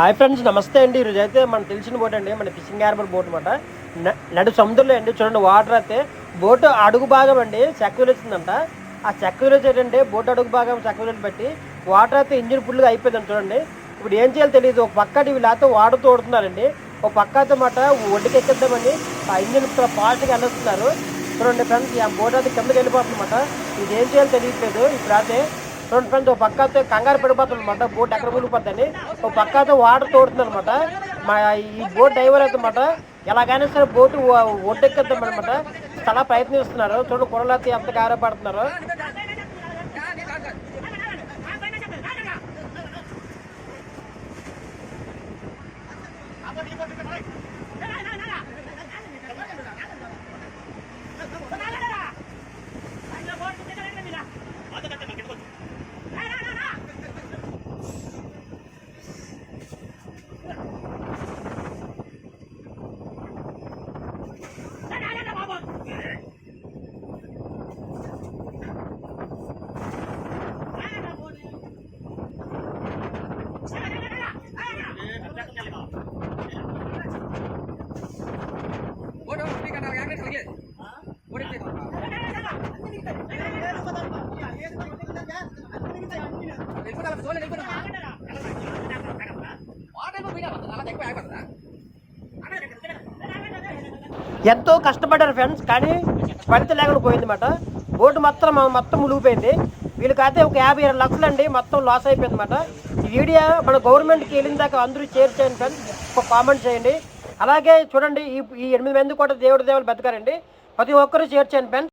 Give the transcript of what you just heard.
Hi friends నమస్తే అండి. ఈరోజు అయితే మనకు తెలిసిన బోట్ అండి మన ఫిషింగ్ హార్బర్ బోట్ అనమాట నడు సముద్రంలో అండి. చూడండి వాటర్ అయితే బోట్ అడుగు భాగం అండి చెక్కలు వచ్చిందంట ఆ చెక్కలు ఏంటంటే బోట్ అడుగు భాగం చెక్కలు బట్టి వాటర్ అయితే ఇంజిన్ ఫుల్గా అయిపోయిందండి చూడండి. ఇప్పుడు ఏం చేయాలో తెలియదు ఒక పక్క ఇవి లేకపోతే వాటర్ తోడుతున్నారండి. ఒక పక్క అయితే మాట ఒడ్డుకి ఎక్కిద్దామండి. ఆ ఇంజిన్ ఫాస్ట్గా వెళ్ళొస్తున్నారు చూడండి ఫ్రెండ్స్ ఆ బోట్ అయితే కిందకి వెళ్ళిపోతుందన్నమాట ఇది ఏం చేయాలో తెలియట్లేదు ఇప్పుడు అయితే రెండు ఫ్రెండ్స్ ఒక పక్క కంగారు పడిపోతుంది అనమాట బోట్ ఎక్కడ మునిగిపోద్దని. ఒక పక్కతో వాటర్ తోడుతుంది అనమాట మా ఈ బోట్ డ్రైవర్ అయితే అనమాట ఎలాగైనా సరే బోటు ఒడ్డెక్కిద్దాం అనమాట చాలా ప్రయత్నిస్తున్నారు. చూడండి కుర్రలు ఎంత గారపడుతున్నారు ఎక్కువ ఎంతో కష్టపడ్డారు ఫ్రెండ్స్ కానీ ఫలితం లేకుండా పోయిందన్నమాట బోటు మొత్తం మొత్తం మునిగిపోయింది. వీళ్ళకైతే ఒక యాభై ఇరవై లక్షలు అండి మొత్తం లాస్ అయిపోయింది అనమాట ఈ వీడియో మన గవర్నమెంట్కి వెళ్ళిన దాకా అందరూ షేర్ చేయండి ఫ్రెండ్స్ ఒక కామెంట్ చేయండి. అలాగే చూడండి ఈ ఎనిమిది మంది కూడా దేవుడి దేవులు బతకారండి. ప్రతి ఒక్కరూ షేర్ చేయండి ఫ్రెండ్స్